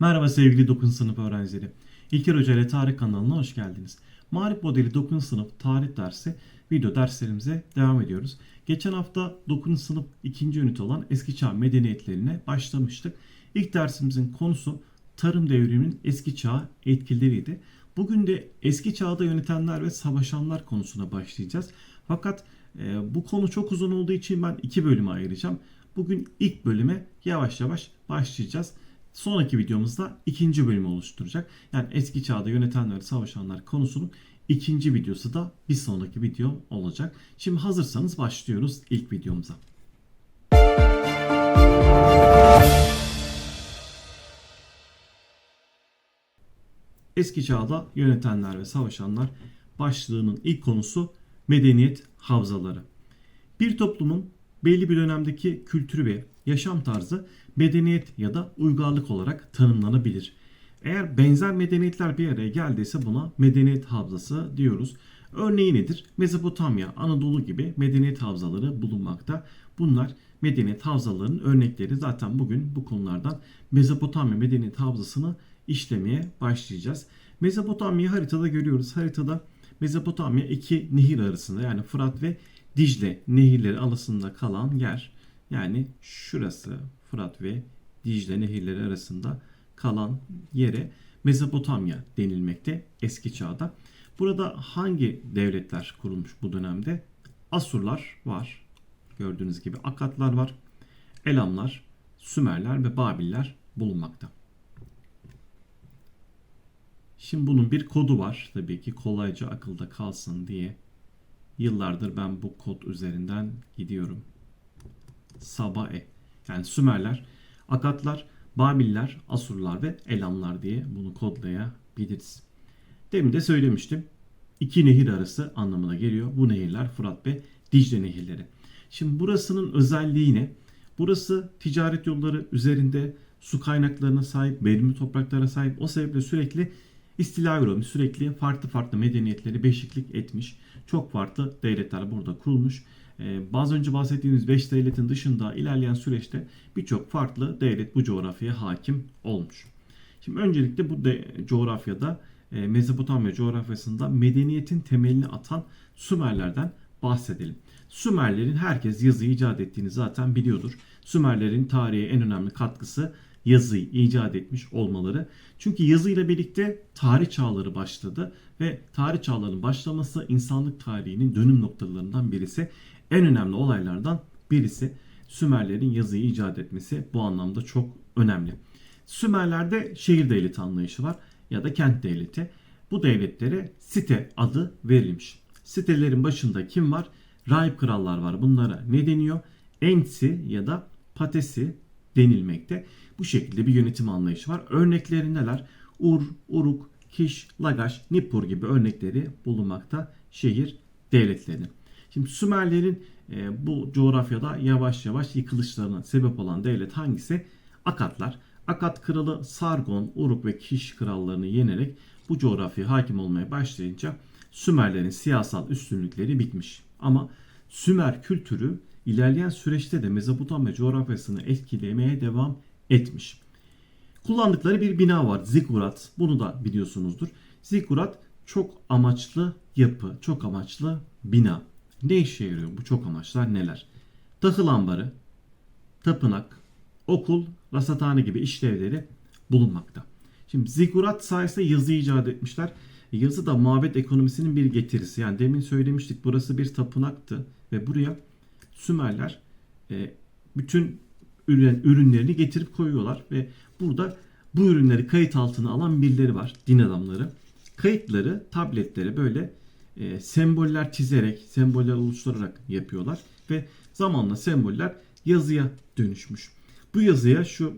Merhaba sevgili 9. sınıf öğrencileri. İlker Hoca ile Tarih kanalına hoş geldiniz. Marif modeli 9. sınıf tarih dersi video derslerimize devam ediyoruz. Geçen hafta 9. sınıf 2. ünite olan eski çağ medeniyetlerine başlamıştık. İlk dersimizin konusu tarım devriminin eski çağ etkileriydi. Bugün de eski çağda yönetenler ve savaşanlar konusuna başlayacağız. Fakat e, bu konu çok uzun olduğu için ben iki bölüme ayıracağım. Bugün ilk bölüme yavaş yavaş başlayacağız. Sonraki videomuzda ikinci bölümü oluşturacak. Yani eski çağda yönetenler, savaşanlar konusunun ikinci videosu da bir sonraki video olacak. Şimdi hazırsanız başlıyoruz ilk videomuza. Eski çağda yönetenler ve savaşanlar başlığının ilk konusu medeniyet havzaları. Bir toplumun belli bir dönemdeki kültürü ve yaşam tarzı medeniyet ya da uygarlık olarak tanımlanabilir. Eğer benzer medeniyetler bir araya geldiyse buna medeniyet havzası diyoruz. Örneği nedir? Mezopotamya, Anadolu gibi medeniyet havzaları bulunmakta. Bunlar medeniyet havzalarının örnekleri. Zaten bugün bu konulardan Mezopotamya medeniyet havzasını işlemeye başlayacağız. Mezopotamya haritada görüyoruz. Haritada Mezopotamya iki nehir arasında yani Fırat ve Dicle nehirleri arasında kalan yer. Yani şurası Fırat ve Dicle nehirleri arasında kalan yere Mezopotamya denilmekte eski çağda. Burada hangi devletler kurulmuş bu dönemde? Asurlar var. Gördüğünüz gibi Akatlar var. Elamlar, Sümerler ve Babiller bulunmakta. Şimdi bunun bir kodu var. Tabii ki kolayca akılda kalsın diye yıllardır ben bu kod üzerinden gidiyorum. Sabae. Yani Sümerler, Akatlar, Babiller, Asurlar ve Elamlar diye bunu kodlayabiliriz. Demin de söylemiştim. İki nehir arası anlamına geliyor. Bu nehirler Fırat ve Dicle nehirleri. Şimdi burasının özelliği ne? Burası ticaret yolları üzerinde su kaynaklarına sahip, verimli topraklara sahip. O sebeple sürekli istila uğramış. Sürekli farklı farklı medeniyetleri beşiklik etmiş. Çok farklı devletler burada kurulmuş. Ee, bazı önce bahsettiğimiz 5 devletin dışında ilerleyen süreçte birçok farklı devlet bu coğrafyaya hakim olmuş. Şimdi öncelikle bu de, coğrafyada e, Mezopotamya coğrafyasında medeniyetin temelini atan Sümerlerden bahsedelim. Sümerlerin herkes yazıyı icat ettiğini zaten biliyordur. Sümerlerin tarihe en önemli katkısı yazıyı icat etmiş olmaları. Çünkü yazıyla birlikte tarih çağları başladı ve tarih çağlarının başlaması insanlık tarihinin dönüm noktalarından birisi. En önemli olaylardan birisi Sümerlerin yazıyı icat etmesi bu anlamda çok önemli. Sümerlerde şehir devleti anlayışı var ya da kent devleti. Bu devletlere site adı verilmiş. Sitelerin başında kim var? Rahip krallar var. Bunlara ne deniyor? Ensi ya da patesi denilmekte. Bu şekilde bir yönetim anlayışı var. Örnekleri neler? Ur, Uruk, Kiş, Lagaş, Nippur gibi örnekleri bulunmakta şehir devletlerinin. Şimdi Sümerlerin e, bu coğrafyada yavaş yavaş yıkılışlarına sebep olan devlet hangisi? Akatlar. Akat kralı Sargon, Uruk ve Kiş krallarını yenerek bu coğrafyaya hakim olmaya başlayınca Sümerlerin siyasal üstünlükleri bitmiş. Ama Sümer kültürü ilerleyen süreçte de Mezopotamya coğrafyasını etkilemeye devam etmiş. Kullandıkları bir bina var. Zikurat. Bunu da biliyorsunuzdur. Zikurat çok amaçlı yapı, çok amaçlı bina. Ne işe yarıyor bu çok amaçlar neler? Tahıl ambarı, tapınak, okul, rasathane gibi işlevleri bulunmakta. Şimdi zikurat sayesinde yazı icat etmişler. Yazı da mabet ekonomisinin bir getirisi. Yani demin söylemiştik burası bir tapınaktı ve buraya Sümerler e, bütün ürün, ürünlerini getirip koyuyorlar ve burada bu ürünleri kayıt altına alan birileri var, din adamları. Kayıtları tabletlere böyle e, semboller çizerek, semboller oluşturarak yapıyorlar ve zamanla semboller yazıya dönüşmüş. Bu yazıya şu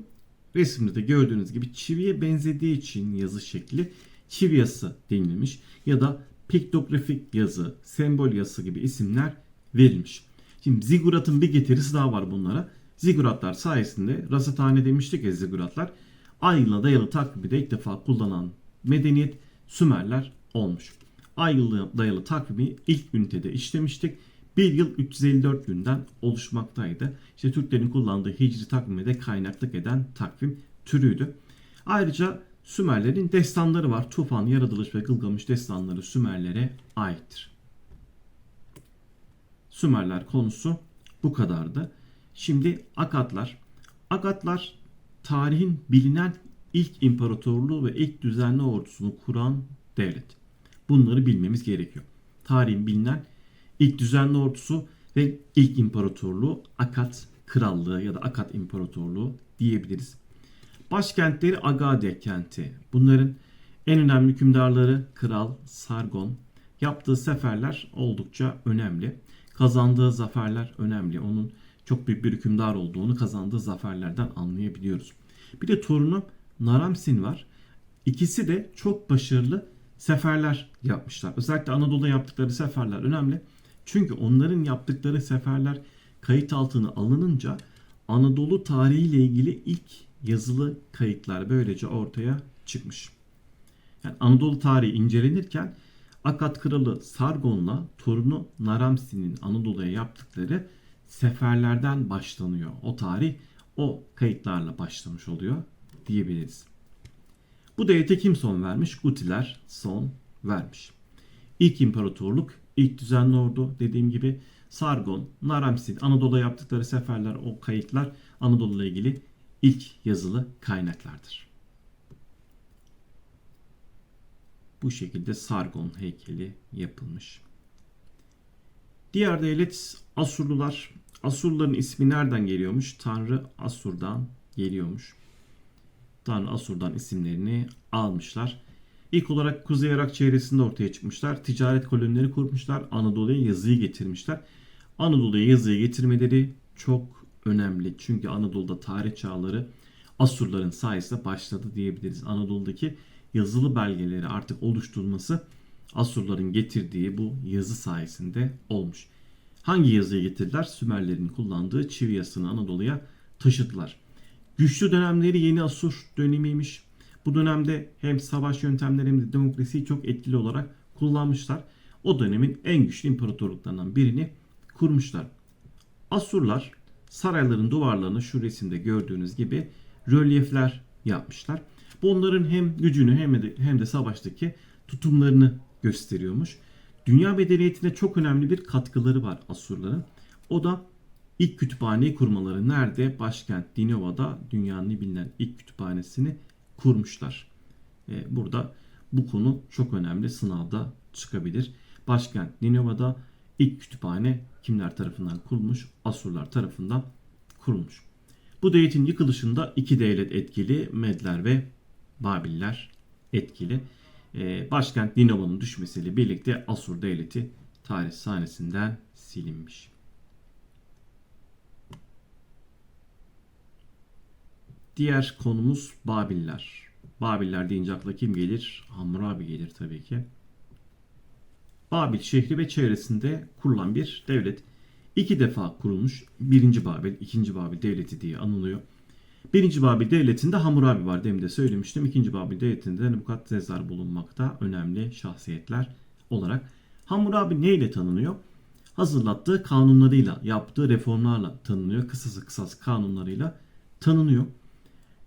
resimde de gördüğünüz gibi çiviye benzediği için yazı şekli çivi yazısı denilmiş ya da piktografik yazı, sembol yazısı gibi isimler verilmiş. Şimdi ziguratın bir getirisi daha var bunlara. Ziguratlar sayesinde rasathane demiştik ya ziguratlar. Ay dayalı takvimi de ilk defa kullanan medeniyet Sümerler olmuş. Ay dayalı takvimi ilk ünitede işlemiştik. Bir yıl 354 günden oluşmaktaydı. İşte Türklerin kullandığı hicri takvime de kaynaklık eden takvim türüydü. Ayrıca Sümerlerin destanları var. Tufan, Yaratılış ve Gılgamış destanları Sümerlere aittir. Sümerler konusu bu kadardı. Şimdi Akatlar. Akatlar tarihin bilinen ilk imparatorluğu ve ilk düzenli ordusunu kuran devlet. Bunları bilmemiz gerekiyor. Tarihin bilinen ilk düzenli ordusu ve ilk imparatorluğu Akat Krallığı ya da Akat İmparatorluğu diyebiliriz. Başkentleri Agade kenti. Bunların en önemli hükümdarları Kral Sargon. Yaptığı seferler oldukça önemli. Kazandığı zaferler önemli. Onun çok büyük bir hükümdar olduğunu kazandığı zaferlerden anlayabiliyoruz. Bir de torunu Naramsin var. İkisi de çok başarılı seferler yapmışlar. Özellikle Anadolu'da yaptıkları seferler önemli. Çünkü onların yaptıkları seferler kayıt altına alınınca Anadolu tarihiyle ilgili ilk yazılı kayıtlar böylece ortaya çıkmış. Yani Anadolu tarihi incelenirken Akat kralı Sargon'la torunu Naramsin'in Anadolu'ya yaptıkları seferlerden başlanıyor. O tarih o kayıtlarla başlamış oluyor diyebiliriz. Bu devlete kim son vermiş? Gutiler son vermiş. İlk imparatorluk, ilk düzenli ordu dediğim gibi Sargon, Naramsin, Anadolu'ya yaptıkları seferler, o kayıtlar Anadolu ile ilgili ilk yazılı kaynaklardır. Bu şekilde Sargon heykeli yapılmış. Diğer devlet Asurlular. Asurluların ismi nereden geliyormuş? Tanrı Asur'dan geliyormuş. Tanrı Asur'dan isimlerini almışlar. İlk olarak Kuzey Irak çevresinde ortaya çıkmışlar. Ticaret kolonileri kurmuşlar. Anadolu'ya yazıyı getirmişler. Anadolu'ya yazıyı getirmeleri çok önemli. Çünkü Anadolu'da tarih çağları Asurların sayesinde başladı diyebiliriz. Anadolu'daki yazılı belgeleri artık oluşturulması Asurların getirdiği bu yazı sayesinde olmuş. Hangi yazıyı getirdiler? Sümerlerin kullandığı çivi yazısını Anadolu'ya taşıdılar. Güçlü dönemleri yeni Asur dönemiymiş. Bu dönemde hem savaş yöntemleri hem de demokrasiyi çok etkili olarak kullanmışlar. O dönemin en güçlü imparatorluklarından birini kurmuşlar. Asurlar sarayların duvarlarına şu resimde gördüğünüz gibi rölyefler yapmışlar. Bu onların hem gücünü hem de, hem de savaştaki tutumlarını gösteriyormuş. Dünya medeniyetine çok önemli bir katkıları var Asurların. O da ilk kütüphaneyi kurmaları. Nerede? Başkent Dinova'da dünyanın bilinen ilk kütüphanesini kurmuşlar. Ee, burada bu konu çok önemli. Sınavda çıkabilir. Başkent Ninova'da ilk kütüphane kimler tarafından kurulmuş? Asurlar tarafından kurulmuş. Bu devletin yıkılışında iki devlet etkili. Medler ve Babiller etkili. Ee, başkent Ninova'nın düşmesiyle birlikte Asur devleti tarih sahnesinden silinmiş. Diğer konumuz Babiller. Babiller deyince akla kim gelir? Hammurabi gelir tabii ki. Babil şehri ve çevresinde kurulan bir devlet. İki defa kurulmuş. Birinci Babil, ikinci Babil devleti diye anılıyor. Birinci Babil devletinde Hammurabi var demin de söylemiştim. İkinci Babil devletinde Nebukadnezar bulunmakta önemli şahsiyetler olarak. Hammurabi neyle tanınıyor? Hazırlattığı kanunlarıyla, yaptığı reformlarla tanınıyor. Kısası kısası kanunlarıyla tanınıyor.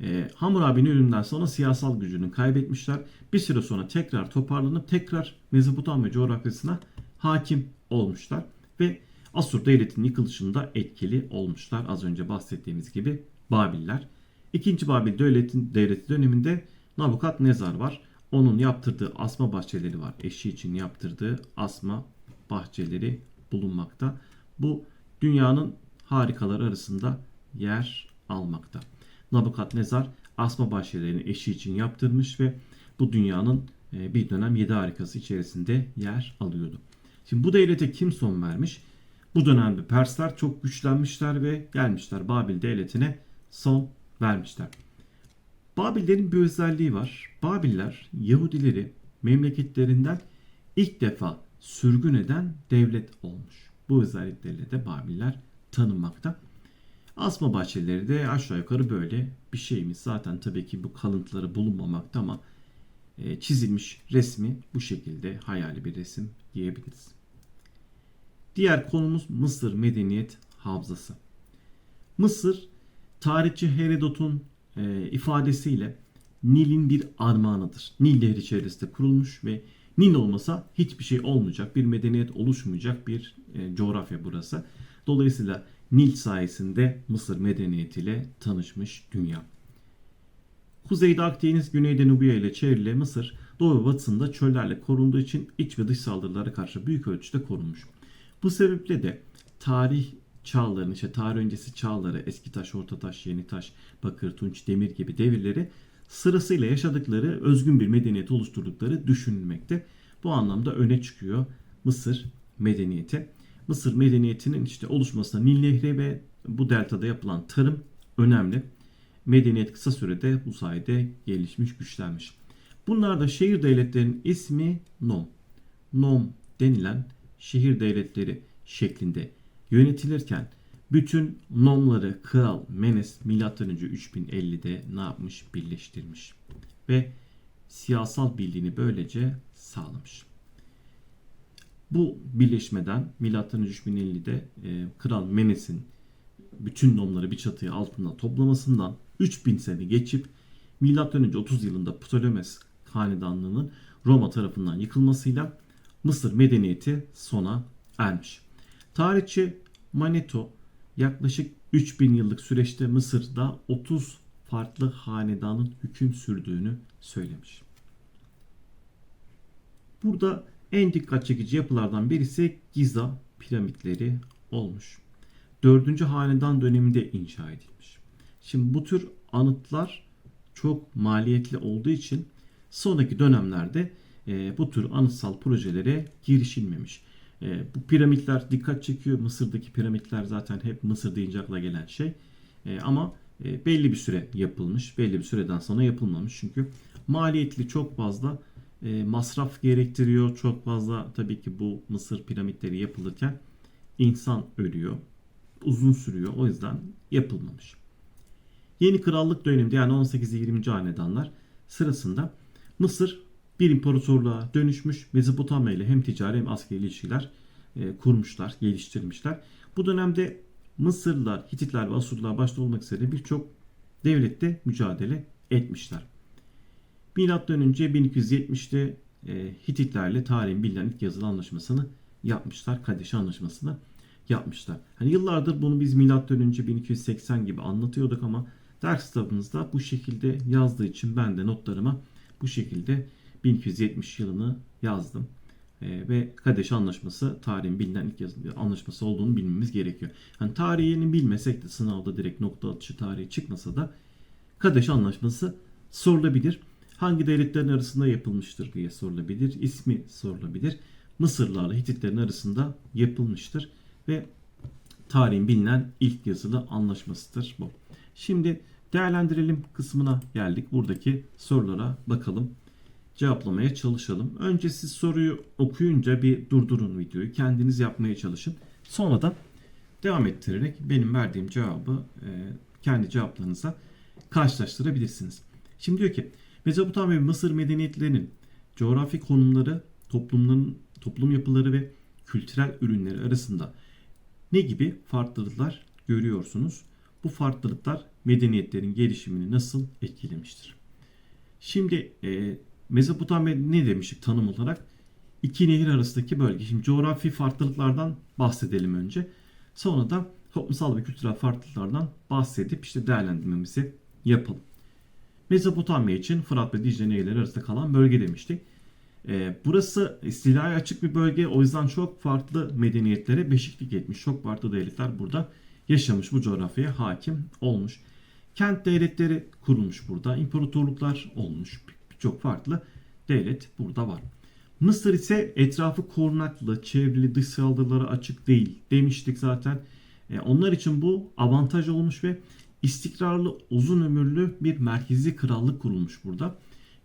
E, Hammurabi'nin ölümünden sonra siyasal gücünü kaybetmişler. Bir süre sonra tekrar toparlanıp tekrar Mezopotamya coğrafyasına hakim olmuşlar. Ve Asur devletinin yıkılışında etkili olmuşlar. Az önce bahsettiğimiz gibi Babiller. İkinci Babil devletin, devleti döneminde Nabukadnezar var. Onun yaptırdığı asma bahçeleri var. Eşi için yaptırdığı asma bahçeleri bulunmakta. Bu dünyanın harikaları arasında yer almakta. Nabukadnezar asma bahçelerini eşi için yaptırmış ve bu dünyanın e, bir dönem yedi harikası içerisinde yer alıyordu. Şimdi bu devlete kim son vermiş? Bu dönemde Persler çok güçlenmişler ve gelmişler Babil devletine son vermişler. Babillerin bir özelliği var. Babiller Yahudileri memleketlerinden ilk defa sürgün eden devlet olmuş. Bu özelliklerle de Babiller tanınmakta. Asma bahçeleri de aşağı yukarı böyle bir şeyimiz. Zaten tabii ki bu kalıntıları bulunmamakta ama e, çizilmiş resmi bu şekilde hayali bir resim diyebiliriz. Diğer konumuz Mısır Medeniyet Havzası. Mısır tarihçi Herodot'un e, ifadesiyle Nil'in bir armağanıdır. Nil Nehri çevresinde kurulmuş ve Nil olmasa hiçbir şey olmayacak, bir medeniyet oluşmayacak bir e, coğrafya burası. Dolayısıyla Nil sayesinde Mısır medeniyetiyle tanışmış dünya. Kuzeyde Akdeniz, güneyde Nubya ile çevrili Mısır, doğu ve batısında çöllerle korunduğu için iç ve dış saldırılara karşı büyük ölçüde korunmuş. Bu sebeple de tarih çağların, işte tarih öncesi çağları, eski taş, orta taş, yeni taş, bakır, tunç, demir gibi devirleri sırasıyla yaşadıkları özgün bir medeniyet oluşturdukları düşünülmekte. Bu anlamda öne çıkıyor Mısır medeniyeti. Mısır medeniyetinin işte oluşmasına Nil Nehri ve bu deltada yapılan tarım önemli. Medeniyet kısa sürede bu sayede gelişmiş, güçlenmiş. Bunlar da şehir devletlerinin ismi Nom. Nom denilen şehir devletleri şeklinde yönetilirken bütün nomları Kral Menes M.Ö. 3050'de ne yapmış? Birleştirmiş. Ve siyasal birliğini böylece sağlamış. Bu birleşmeden M.Ö. 3050'de e, Kral Menes'in bütün nomları bir çatıya altında toplamasından 3000 sene geçip M.Ö. 30 yılında Ptolemes hanedanlığının Roma tarafından yıkılmasıyla Mısır medeniyeti sona ermiş. Tarihçi Manetho yaklaşık 3000 yıllık süreçte Mısır'da 30 farklı hanedanın hüküm sürdüğünü söylemiş. Burada en dikkat çekici yapılardan birisi Giza piramitleri olmuş. 4. hanedan döneminde inşa edilmiş. Şimdi bu tür anıtlar çok maliyetli olduğu için sonraki dönemlerde e, bu tür anıtsal projelere girişilmemiş. E, bu piramitler dikkat çekiyor. Mısır'daki piramitler zaten hep Mısır deyince akla gelen şey. E, ama e, belli bir süre yapılmış. Belli bir süreden sonra yapılmamış. Çünkü maliyetli çok fazla e, masraf gerektiriyor. Çok fazla tabii ki bu Mısır piramitleri yapılırken insan ölüyor. Uzun sürüyor. O yüzden yapılmamış. Yeni krallık döneminde yani 18. 20. hanedanlar sırasında Mısır bir imparatorluğa dönüşmüş. Mezopotamya ile hem ticari hem askeri ilişkiler e, kurmuşlar, geliştirmişler. Bu dönemde Mısırlılar, Hititler ve Asurlular başta olmak üzere birçok devlette mücadele etmişler. Milattan önce 1270'te e, Hititlerle tarihin bilinen ilk yazılı anlaşmasını yapmışlar. Kadeş anlaşmasını yapmışlar. Hani yıllardır bunu biz milattan önce 1280 gibi anlatıyorduk ama ders kitabımızda bu şekilde yazdığı için ben de notlarıma bu şekilde 1270 yılını yazdım. E, ve Kadeş Anlaşması tarihin bilinen ilk yazılı anlaşması olduğunu bilmemiz gerekiyor. Yani tarihini bilmesek de sınavda direkt nokta atışı tarihi çıkmasa da Kadeş Anlaşması sorulabilir. Hangi devletlerin arasında yapılmıştır diye sorulabilir. İsmi sorulabilir. Mısırlarla Hititlerin arasında yapılmıştır ve tarihin bilinen ilk yazılı anlaşmasıdır bu. Şimdi değerlendirelim kısmına geldik. Buradaki sorulara bakalım. Cevaplamaya çalışalım. Önce siz soruyu okuyunca bir durdurun videoyu. Kendiniz yapmaya çalışın. Sonra da devam ettirerek benim verdiğim cevabı e, kendi cevaplarınıza karşılaştırabilirsiniz. Şimdi diyor ki Mezopotamya ve Mısır medeniyetlerinin coğrafi konumları, toplumların toplum yapıları ve kültürel ürünleri arasında ne gibi farklılıklar görüyorsunuz? Bu farklılıklar medeniyetlerin gelişimini nasıl etkilemiştir? Şimdi e, Mezopotamya ne demiştik tanım olarak? İki nehir arasındaki bölge. Şimdi coğrafi farklılıklardan bahsedelim önce. Sonra da toplumsal ve kültürel farklılıklardan bahsedip işte değerlendirmemizi yapalım. Mezopotamya için Fırat ve Dicle nehirleri arasında kalan bölge demiştik. Ee, burası istilaya açık bir bölge. O yüzden çok farklı medeniyetlere beşiklik etmiş. Çok farklı devletler burada yaşamış. Bu coğrafyaya hakim olmuş. Kent devletleri kurulmuş burada. İmparatorluklar olmuş. Birçok farklı devlet burada var. Mısır ise etrafı korunaklı, çevrili, dış saldırılara açık değil demiştik zaten. E, onlar için bu avantaj olmuş ve istikrarlı, uzun ömürlü bir merkezi krallık kurulmuş burada.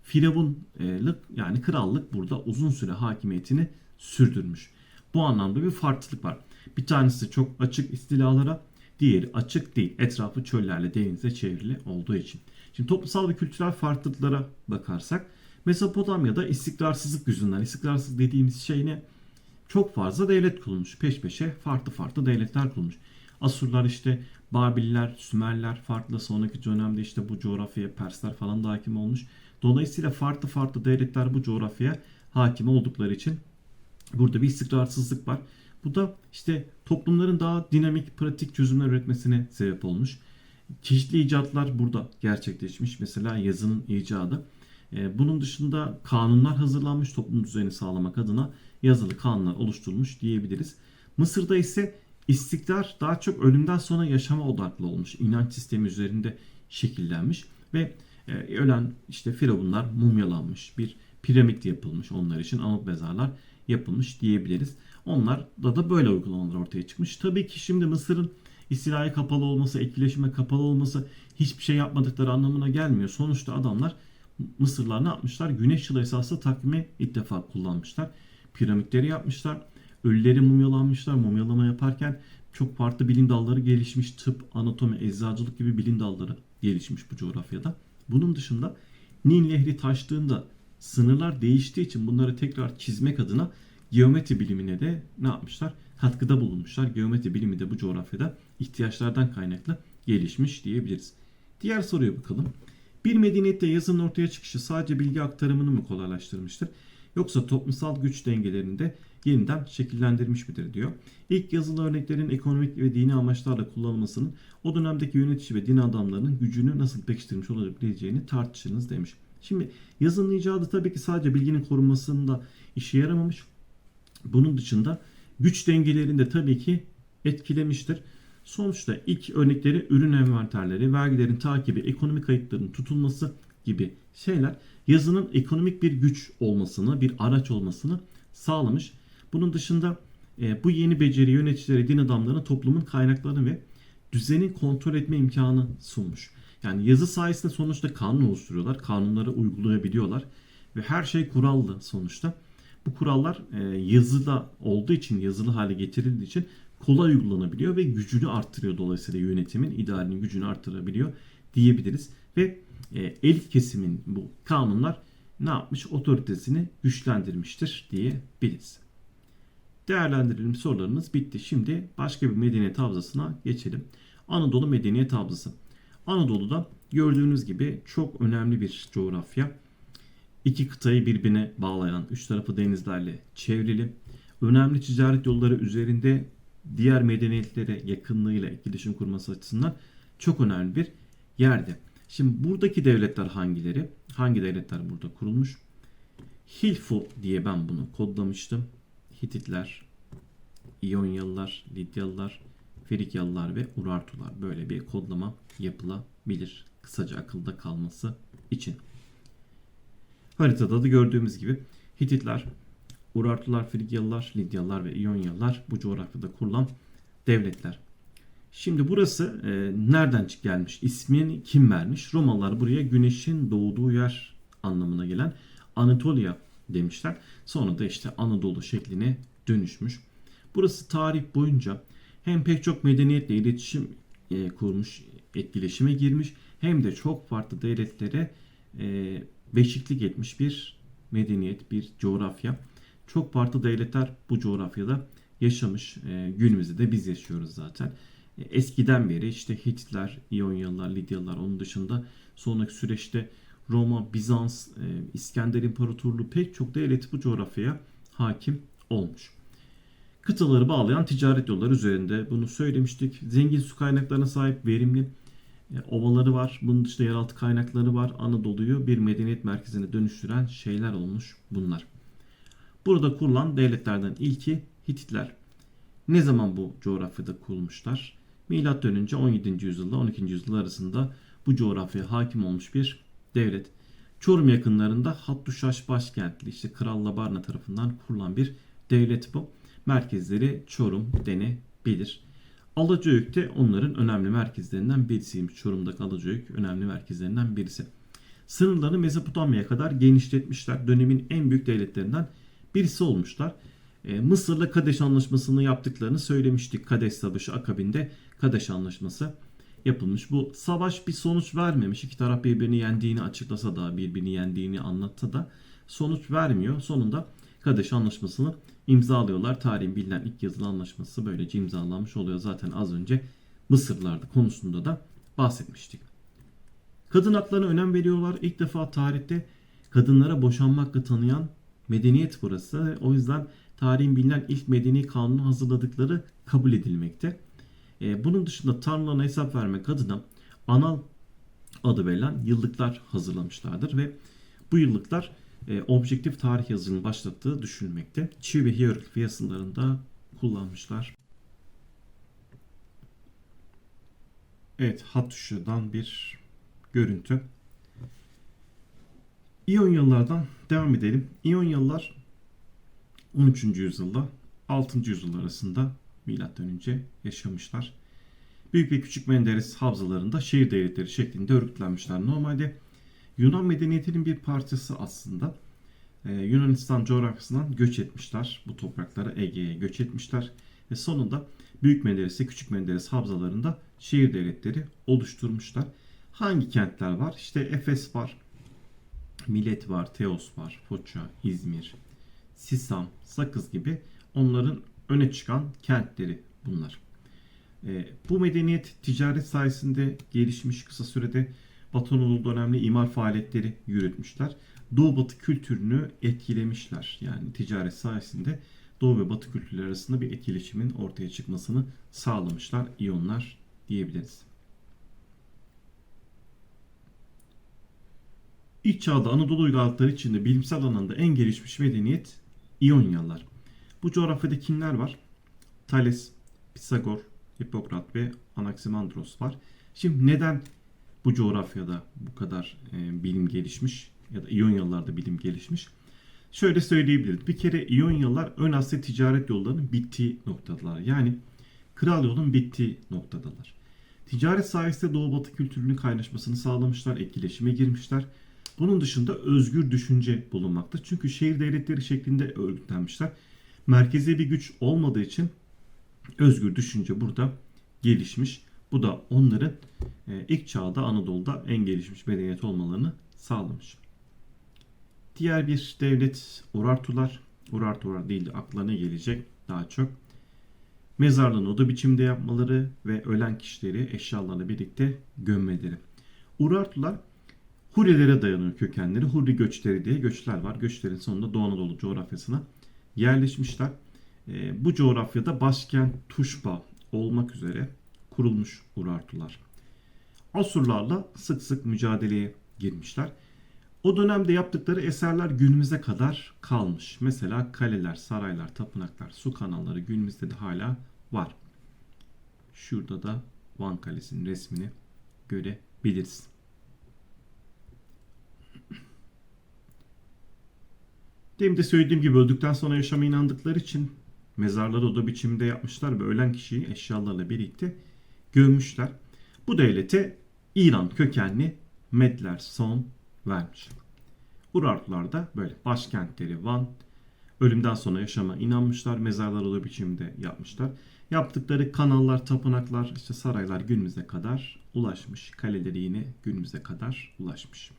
Firavunluk yani krallık burada uzun süre hakimiyetini sürdürmüş. Bu anlamda bir farklılık var. Bir tanesi çok açık istilalara, diğeri açık değil. Etrafı çöllerle denize çevrili olduğu için. Şimdi toplumsal ve kültürel farklılıklara bakarsak Mezopotamya'da istikrarsızlık yüzünden, istikrarsızlık dediğimiz şey ne? Çok fazla devlet kurulmuş. Peş peşe farklı farklı devletler kurulmuş. Asurlar işte Babiller, Sümerler farklı. Sonraki dönemde işte bu coğrafyaya Persler falan da hakim olmuş. Dolayısıyla farklı farklı devletler bu coğrafyaya hakim oldukları için burada bir istikrarsızlık var. Bu da işte toplumların daha dinamik, pratik çözümler üretmesine sebep olmuş. Çeşitli icatlar burada gerçekleşmiş. Mesela yazının icadı. Ee, Bunun dışında kanunlar hazırlanmış toplum düzeni sağlamak adına yazılı kanunlar oluşturulmuş diyebiliriz. Mısır'da ise istikrar daha çok ölümden sonra yaşama odaklı olmuş. İnanç sistemi üzerinde şekillenmiş ve e, ölen işte firavunlar mumyalanmış. Bir piramit yapılmış onlar için anıt mezarlar yapılmış diyebiliriz. Onlar da da böyle uygulamalar ortaya çıkmış. Tabii ki şimdi Mısır'ın istilaya kapalı olması, etkileşime kapalı olması hiçbir şey yapmadıkları anlamına gelmiyor. Sonuçta adamlar Mısırlar ne yapmışlar? Güneş yılı esaslı takvimi ilk defa kullanmışlar. Piramitleri yapmışlar. Ölüleri mumyalanmışlar. Mumyalama yaparken çok farklı bilim dalları gelişmiş. Tıp, anatomi, eczacılık gibi bilim dalları gelişmiş bu coğrafyada. Bunun dışında Nil Nehri taştığında sınırlar değiştiği için bunları tekrar çizmek adına geometri bilimine de ne yapmışlar? Katkıda bulunmuşlar. Geometri bilimi de bu coğrafyada ihtiyaçlardan kaynaklı gelişmiş diyebiliriz. Diğer soruya bakalım. Bir medeniyette yazının ortaya çıkışı sadece bilgi aktarımını mı kolaylaştırmıştır? Yoksa toplumsal güç dengelerini de yeniden şekillendirmiş midir diyor. İlk yazılı örneklerin ekonomik ve dini amaçlarla kullanılmasının o dönemdeki yönetici ve din adamlarının gücünü nasıl pekiştirmiş olabileceğini tartışınız demiş. Şimdi yazının icadı tabii ki sadece bilginin korunmasında işe yaramamış. Bunun dışında güç dengelerini de tabii ki etkilemiştir. Sonuçta ilk örnekleri ürün envanterleri, vergilerin takibi, ekonomik kayıtların tutulması gibi şeyler yazının ekonomik bir güç olmasını, bir araç olmasını sağlamış. Bunun dışında e, bu yeni beceri yöneticilere, din adamlarına toplumun kaynaklarını ve düzeni kontrol etme imkanı sunmuş. Yani yazı sayesinde sonuçta kanun oluşturuyorlar, kanunları uygulayabiliyorlar ve her şey kurallı sonuçta. Bu kurallar e, yazıda olduğu için, yazılı hale getirildiği için kolay uygulanabiliyor ve gücünü arttırıyor dolayısıyla yönetimin, idarenin gücünü arttırabiliyor diyebiliriz. Ve elit kesimin bu kanunlar ne yapmış? Otoritesini güçlendirmiştir diyebiliriz. Değerlendirelim sorularımız bitti. Şimdi başka bir medeniyet havzasına geçelim. Anadolu Medeniyet Havzası. Anadolu'da gördüğünüz gibi çok önemli bir coğrafya. İki kıtayı birbirine bağlayan, üç tarafı denizlerle çevrili, önemli ticaret yolları üzerinde diğer medeniyetlere yakınlığıyla etkileşim kurması açısından çok önemli bir yerde. Şimdi buradaki devletler hangileri? Hangi devletler burada kurulmuş? Hilfu diye ben bunu kodlamıştım. Hititler, İyonyalılar, Lidyalılar, Frikyalılar ve Urartular böyle bir kodlama yapılabilir. Kısaca akılda kalması için. Haritada da gördüğümüz gibi Hititler, Urartular, Frigyalılar, Lidyalılar ve İyonyalılar bu coğrafyada kurulan devletler. Şimdi burası e, nereden gelmiş? İsmini kim vermiş? Romalılar buraya güneşin doğduğu yer anlamına gelen Anatolia demişler. Sonra da işte Anadolu şekline dönüşmüş. Burası tarih boyunca hem pek çok medeniyetle iletişim e, kurmuş, etkileşime girmiş hem de çok farklı devletlere e, beşiklik etmiş bir medeniyet, bir coğrafya. Çok farklı devletler bu coğrafyada yaşamış. E, günümüzde de biz yaşıyoruz zaten. Eskiden beri işte Hititler, İyonyalılar, Lidyalılar onun dışında sonraki süreçte Roma, Bizans, e, İskender İmparatorluğu pek çok devlet bu coğrafyaya hakim olmuş. Kıtaları bağlayan ticaret yolları üzerinde bunu söylemiştik. Zengin su kaynaklarına sahip verimli e, ovaları var. Bunun dışında yeraltı kaynakları var. Anadolu'yu bir medeniyet merkezine dönüştüren şeyler olmuş bunlar. Burada kurulan devletlerden ilki Hititler. Ne zaman bu coğrafyada kurulmuşlar? Milattan önce 17. yüzyılda 12. yüzyıl arasında bu coğrafyaya hakim olmuş bir devlet. Çorum yakınlarında Hattuşaş başkentli işte Kral Labarna tarafından kurulan bir devlet bu. Merkezleri Çorum denebilir. Alacayük de onların önemli merkezlerinden birisiymiş. Çorum'daki Alacayük önemli merkezlerinden birisi. Sınırlarını Mezopotamya'ya kadar genişletmişler. Dönemin en büyük devletlerinden birisi olmuşlar. E, Mısır'la Kadeş Anlaşması'nı yaptıklarını söylemiştik. Kadeş Savaşı akabinde Kadeş Anlaşması yapılmış. Bu savaş bir sonuç vermemiş. İki taraf birbirini yendiğini açıklasa da birbirini yendiğini anlatsa da sonuç vermiyor. Sonunda Kadeş Anlaşması'nı imzalıyorlar. Tarihin bilinen ilk yazılı anlaşması böylece imzalanmış oluyor. Zaten az önce Mısırlılardı konusunda da bahsetmiştik. Kadın haklarına önem veriyorlar. İlk defa tarihte kadınlara boşanma hakkı tanıyan medeniyet burası. O yüzden tarihin bilinen ilk medeni kanunu hazırladıkları kabul edilmekte. E, bunun dışında tanrılarına hesap vermek adına anal adı verilen yıllıklar hazırlamışlardır ve bu yıllıklar e, objektif tarih yazımının başlattığı düşünülmekte. Çivi ve hieroglif yazılarında kullanmışlar. Evet, Hattuşa'dan bir görüntü. İyonyalılardan devam edelim. İyonyalılar 13. yüzyılda 6. yüzyıl arasında milattan önce yaşamışlar. Büyük ve Küçük Menderes havzalarında şehir devletleri şeklinde örgütlenmişler. Normalde Yunan medeniyetinin bir parçası aslında. Ee, Yunanistan coğrafyasından göç etmişler. Bu topraklara Ege'ye göç etmişler. Ve sonunda Büyük Menderes ve Küçük Menderes havzalarında şehir devletleri oluşturmuşlar. Hangi kentler var? İşte Efes var, Milet var, Teos var, Foça, İzmir, Sisam, Sakız gibi onların öne çıkan kentleri bunlar. E, bu medeniyet ticaret sayesinde gelişmiş kısa sürede Batı Anadolu'da önemli imar faaliyetleri yürütmüşler. Doğu Batı kültürünü etkilemişler. Yani ticaret sayesinde Doğu ve Batı kültürleri arasında bir etkileşimin ortaya çıkmasını sağlamışlar. İyonlar diyebiliriz. İlk çağda Anadolu uygarlıkları içinde bilimsel alanda en gelişmiş medeniyet İyonyalılar. Bu coğrafyada kimler var? Thales, Pisagor, Hipokrat ve Anaximandros var. Şimdi neden bu coğrafyada bu kadar e, bilim gelişmiş ya da İyonyalılarda bilim gelişmiş? Şöyle söyleyebiliriz. Bir kere İyonyalılar ön Asya ticaret yollarının bittiği noktadalar. Yani kral yolun bittiği noktadalar. Ticaret sayesinde Doğu Batı kültürünün kaynaşmasını sağlamışlar, etkileşime girmişler. Bunun dışında özgür düşünce bulunmakta. Çünkü şehir devletleri şeklinde örgütlenmişler. Merkezi bir güç olmadığı için özgür düşünce burada gelişmiş. Bu da onların e, ilk çağda Anadolu'da en gelişmiş medeniyet olmalarını sağlamış. Diğer bir devlet Urartular. Urartular değil de aklına gelecek daha çok. Mezarlığını oda biçimde yapmaları ve ölen kişileri eşyalarla birlikte gömmeleri. Urartular Hurilere dayanıyor kökenleri. Hurri göçleri diye göçler var. Göçlerin sonunda Doğu Anadolu coğrafyasına yerleşmişler. E, bu coğrafyada başkent Tuşba olmak üzere kurulmuş Urartular. Asurlarla sık sık mücadeleye girmişler. O dönemde yaptıkları eserler günümüze kadar kalmış. Mesela kaleler, saraylar, tapınaklar, su kanalları günümüzde de hala var. Şurada da Van Kalesi'nin resmini görebiliriz. Demin de söylediğim gibi öldükten sonra yaşama inandıkları için mezarları oda biçiminde yapmışlar ve ölen kişiyi eşyalarla birlikte gömmüşler. Bu devlete İran kökenli Medler son vermiş. Urartular da böyle başkentleri Van, ölümden sonra yaşama inanmışlar, mezarlar oda biçiminde yapmışlar. Yaptıkları kanallar, tapınaklar, işte saraylar günümüze kadar ulaşmış. Kaleleri yine günümüze kadar ulaşmış.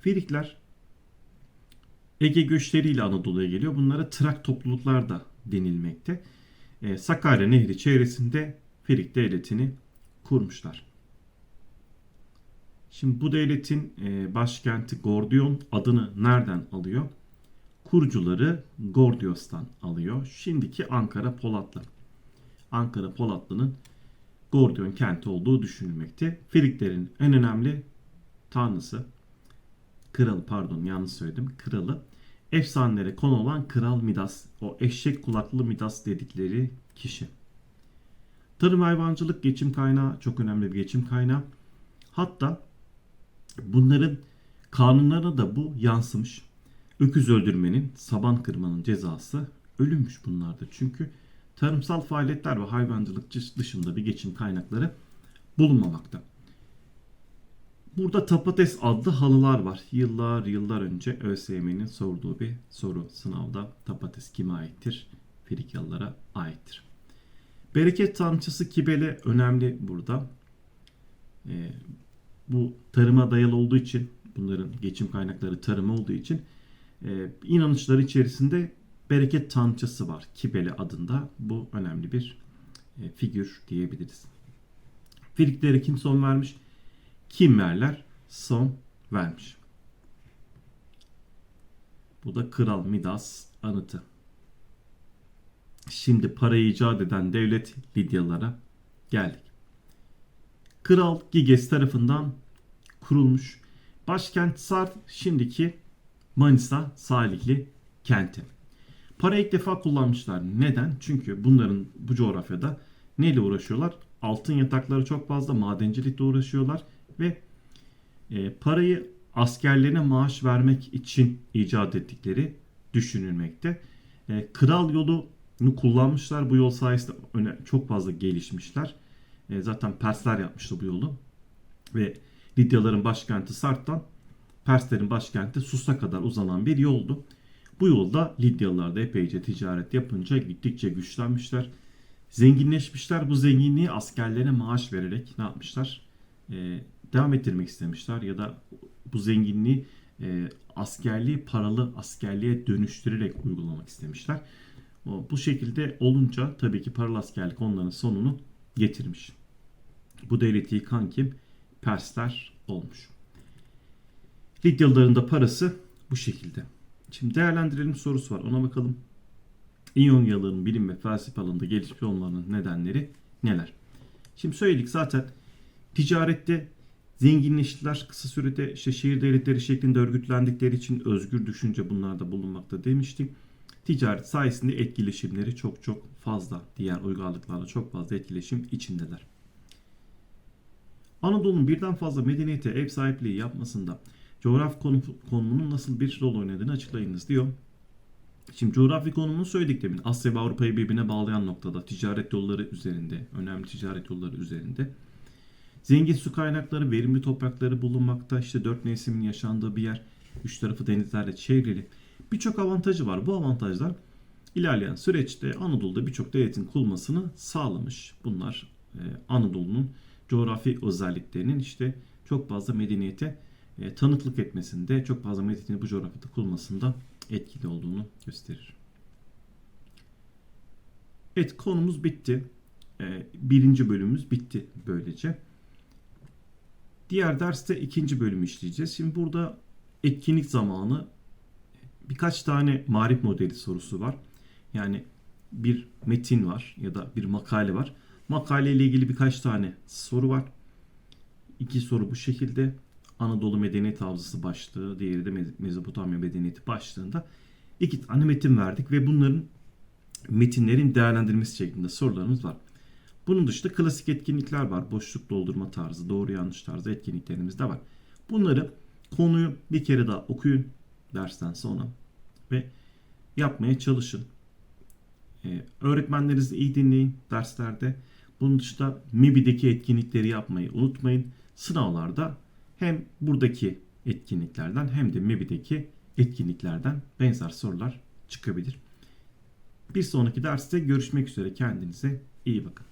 Firikler Ege göçleriyle Anadolu'ya geliyor. Bunlara Trak topluluklar da denilmekte. E, Sakarya Nehri çevresinde Ferik devletini kurmuşlar. Şimdi bu devletin e, başkenti Gordion adını nereden alıyor? Kurucuları Gordios'tan alıyor. Şimdiki Ankara Polatlı. Ankara Polatlı'nın Gordion kenti olduğu düşünülmekte. Friklerin en önemli tanrısı kralı pardon yanlış söyledim. Kralı efsanelere konu olan Kral Midas. O eşek kulaklı Midas dedikleri kişi. Tarım hayvancılık geçim kaynağı çok önemli bir geçim kaynağı. Hatta bunların kanunlarına da bu yansımış. Öküz öldürmenin, saban kırmanın cezası ölümmüş bunlarda. Çünkü tarımsal faaliyetler ve hayvancılık dışında bir geçim kaynakları bulunmamakta. Burada Tapates adlı halılar var. Yıllar yıllar önce ÖSYM'nin sorduğu bir soru sınavda. Tapates kime aittir? Frikyalılara aittir. Bereket tanrıçası Kibele önemli burada. Ee, bu tarıma dayalı olduğu için bunların geçim kaynakları tarım olduğu için e, inanışları içerisinde bereket tanrıçası var. Kibele adında bu önemli bir e, figür diyebiliriz. Friklere kim son vermiş? Kimmerler son vermiş. Bu da Kral Midas anıtı. Şimdi parayı icat eden devlet Lidyalara geldik. Kral Giges tarafından kurulmuş. Başkent Sart şimdiki Manisa Salihli kenti. Para ilk defa kullanmışlar. Neden? Çünkü bunların bu coğrafyada neyle uğraşıyorlar? Altın yatakları çok fazla, madencilikle uğraşıyorlar ve e, parayı askerlerine maaş vermek için icat ettikleri düşünülmekte. E, kral yolunu kullanmışlar. Bu yol sayesinde öne, çok fazla gelişmişler. E, zaten Persler yapmıştı bu yolu. Ve Lidyaların başkenti Sart'tan Perslerin başkenti Sus'a kadar uzanan bir yoldu. Bu yolda Lidyalılar da epeyce ticaret yapınca gittikçe güçlenmişler. Zenginleşmişler. Bu zenginliği askerlerine maaş vererek ne yapmışlar? Ee, devam ettirmek istemişler ya da bu zenginliği e, askerliği paralı askerliğe dönüştürerek uygulamak istemişler. Bu şekilde olunca tabii ki paralı askerlik onların sonunu getirmiş. Bu devleti yıkan kim? Persler olmuş. Lidyalıların da parası bu şekilde. Şimdi değerlendirelim sorusu var. Ona bakalım. İyonyalıların bilim ve felsefe alanında gelişmiş olmalarının nedenleri neler? Şimdi söyledik zaten ticarette zenginleştiler. Kısa sürede işte şehir devletleri şeklinde örgütlendikleri için özgür düşünce bunlarda bulunmakta demiştik. Ticaret sayesinde etkileşimleri çok çok fazla. Diğer uygarlıklarla çok fazla etkileşim içindeler. Anadolu'nun birden fazla medeniyete ev sahipliği yapmasında coğrafi konum, konumunun nasıl bir rol oynadığını açıklayınız diyor. Şimdi coğrafi konumunu söyledik demin. Asya ve Avrupa'yı birbirine bağlayan noktada ticaret yolları üzerinde, önemli ticaret yolları üzerinde. Zengin su kaynakları, verimli toprakları bulunmakta. İşte dört mevsimin yaşandığı bir yer. Üç tarafı denizlerle çevrili. Birçok avantajı var. Bu avantajlar ilerleyen süreçte Anadolu'da birçok devletin kurulmasını sağlamış. Bunlar e, Anadolu'nun coğrafi özelliklerinin işte çok fazla medeniyete e, tanıklık etmesinde, çok fazla medeniyetin bu coğrafyada kurulmasında etkili olduğunu gösterir. Evet konumuz bitti. E, birinci bölümümüz bitti böylece. Diğer derste ikinci bölümü işleyeceğiz. Şimdi burada etkinlik zamanı birkaç tane marif modeli sorusu var. Yani bir metin var ya da bir makale var. Makale ile ilgili birkaç tane soru var. İki soru bu şekilde. Anadolu Medeniyet Havzası başlığı, diğeri de Mezopotamya Medeniyeti başlığında iki tane metin verdik ve bunların metinlerin değerlendirmesi şeklinde sorularımız var. Bunun dışında klasik etkinlikler var. Boşluk doldurma tarzı, doğru yanlış tarzı etkinliklerimiz de var. Bunları konuyu bir kere daha okuyun dersten sonra ve yapmaya çalışın. Ee, öğretmenlerinizi iyi dinleyin derslerde. Bunun dışında MIBI'deki etkinlikleri yapmayı unutmayın. Sınavlarda hem buradaki etkinliklerden hem de MEBİ'deki etkinliklerden benzer sorular çıkabilir. Bir sonraki derste görüşmek üzere. Kendinize iyi bakın.